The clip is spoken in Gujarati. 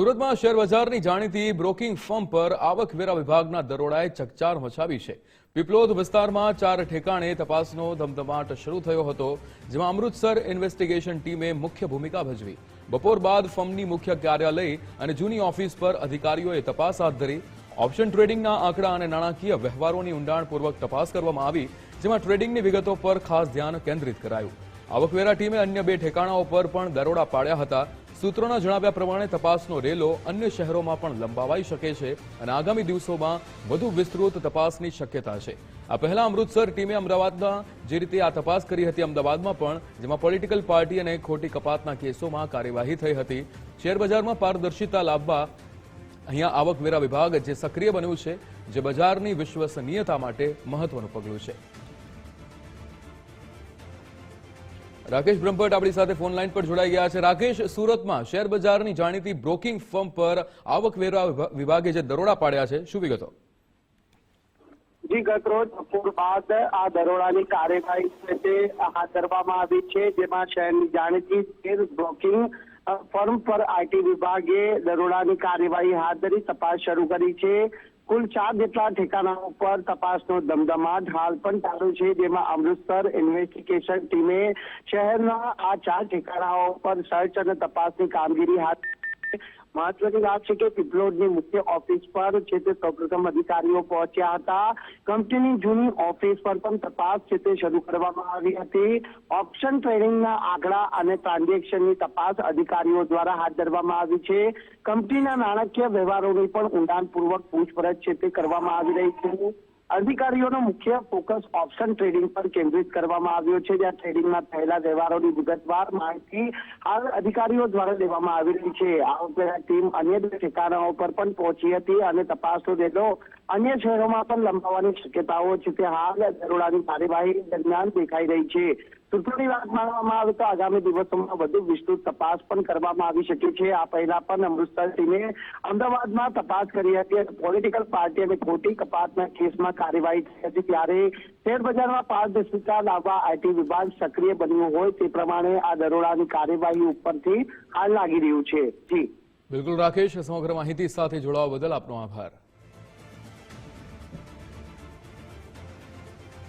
સુરતમાં શેર બજારની જાણીતી બ્રોકિંગ ફર્મ પર આવકવેરા વિભાગના દરોડાએ ચકચાર મચાવી છે. પીપલોદ વિસ્તારમાં ચાર ઠેકાણે તપાસનો ધમધમાટ શરૂ થયો હતો, જેમાં અમૃતસર ઇન્વેસ્ટિગેશન ટીમે મુખ્ય ભૂમિકા ભજવી. બપોર બાદ ફર્મની મુખ્ય કાર્યાલય અને જૂની ઓફિસ પર અધિકારીઓએ તપાસ હાથ ધરી. ઓપ્શન ટ્રેડિંગના આંકડા અને નાણાકીય વ્યવહારોની ઊંડાણપૂર્વક તપાસ કરવામાં આવી, જેમાં ટ્રેડિંગની વિગતો પર ખાસ ધ્યાન કેન્દ્રિત કરાયું. આવકવેરા ટીમે અન્ય બે ઠેકાણાઓ પર પણ દરોડા પાડ્યા હતા સૂત્રોના જણાવ્યા પ્રમાણે તપાસનો રેલો અન્ય શહેરોમાં પણ લંબાવાઈ શકે છે અને આગામી દિવસોમાં વધુ વિસ્તૃત તપાસની શક્યતા છે. આ પહેલા અમૃતસર ટીમે અમદાવાદમાં જે રીતે આ તપાસ કરી હતી અમદાવાદમાં પણ, જેમાં પોલિટિકલ પાર્ટી અને ખોટી કપાતના કેસોમાં કાર્યવાહી થઈ હતી. શેરબજારમાં પારદર્શિતા લાવવા અહીંયા આવકવેરા વિભાગ જે સક્રિય બન્યું છે, જે બજારની વિશ્વસનીયતા માટે મહત્વનું પગલું છે. રાકેશ બ્રહ્મભટ્ટ આપણી સાથે ફોન લાઈન પર જોડાઈ ગયા છે. રાકેશ, સુરતમાં શેર બજારની જાણીતી બ્રોકિંગ ફર્મ પર આવકવેરા વિભાગે જે દરોડા પાડ્યા છે, શું વિગતો? જી, ગતરોજ બપોર બાદ આ દરોડાની કાર્યવાહી હાથ ધરવામાં આવી છે, જેમાં શહેરની જાણીતી શેર બ્રોકિંગ ફર્મ પર આઈટી વિભાગે દરોડાની કાર્યવાહી હાથ ધરી તપાસ શરૂ કરી છે. કુલ ચાર જેટલા ઠેકાણા ઉપર તપાસનો ધમધમાટ હાલ પણ ચાલુ છે, જેમાં અમૃતસર ઇન્વેસ્ટિગેશન ટીમે શહેરના આ ચાર ઠેકાણાઓ પર સર્ચ અને તપાસની કામગીરી હાથ. મહત્વની વાત છે કે પીપલોદની મુખ્ય ઓફિસ પર છે તે સૌપ્રથમ અધિકારીઓ પહોંચ્યા હતા. કંપનીની જૂની ઓફિસ પર પણ તપાસ છે તે શરૂ કરવામાં આવી હતી. ઓપ્શન ટ્રેડિંગના આંકડા અને ટ્રાન્ઝેક્શનની તપાસ અધિકારીઓ દ્વારા હાથ ધરવામાં આવી છે. કંપનીના નાણાકીય વ્યવહારોની પણ ઊંડાણપૂર્વક પૂછપરછ છે તે કરવામાં આવી રહી છે. અધિકારીઓનો મુખ્ય ફોકસ ઓપ્શન ટ્રેડિંગ પર કેન્દ્રિત કરવામાં આવ્યો છે, જ્યાં ટ્રેડિંગમાં થયેલા વ્યવહારોની વિગતવાર માહિતી હાલ અધિકારીઓ દ્વારા લેવામાં આવી રહી છે. આ ઉપરાંત ટીમ અન્ય ઠેકાણાઓ પર પણ પહોંચી હતી અને તપાસનો દેલો અન્ય શહેરોમાં પણ લંબાવવાની શક્યતાઓ છે. તે હાલ દરોડાની કાર્યવાહી દરમિયાન દેખાઈ રહી છે. સૂત્રોની વાત માનવામાં આવે તો આગામી દિવસોમાં વધુ વિસ્તૃત તપાસ પણ કરવામાં આવી શકે છે. આ પહેલા પણ અમૃતસર ટીમે અમદાવાદમાં તપાસ કરી હતી પોલિટિકલ પાર્ટી અને ખોટી કપાતના કેસમાં કાર્યવાહી થઈ હતી ત્યારે શેરબજારમાં પારદર્શિતા લાવવા આઈટી વિભાગ સક્રિય બન્યું હોય તે પ્રમાણે આ દરોડાની કાર્યવાહી ઉપરથી હાલ લાગી રહ્યું છે. જી. બિલકુલ, રાકેશ, સમગ્ર માહિતી સાથે જોડાવા બદલ આપનો આભાર.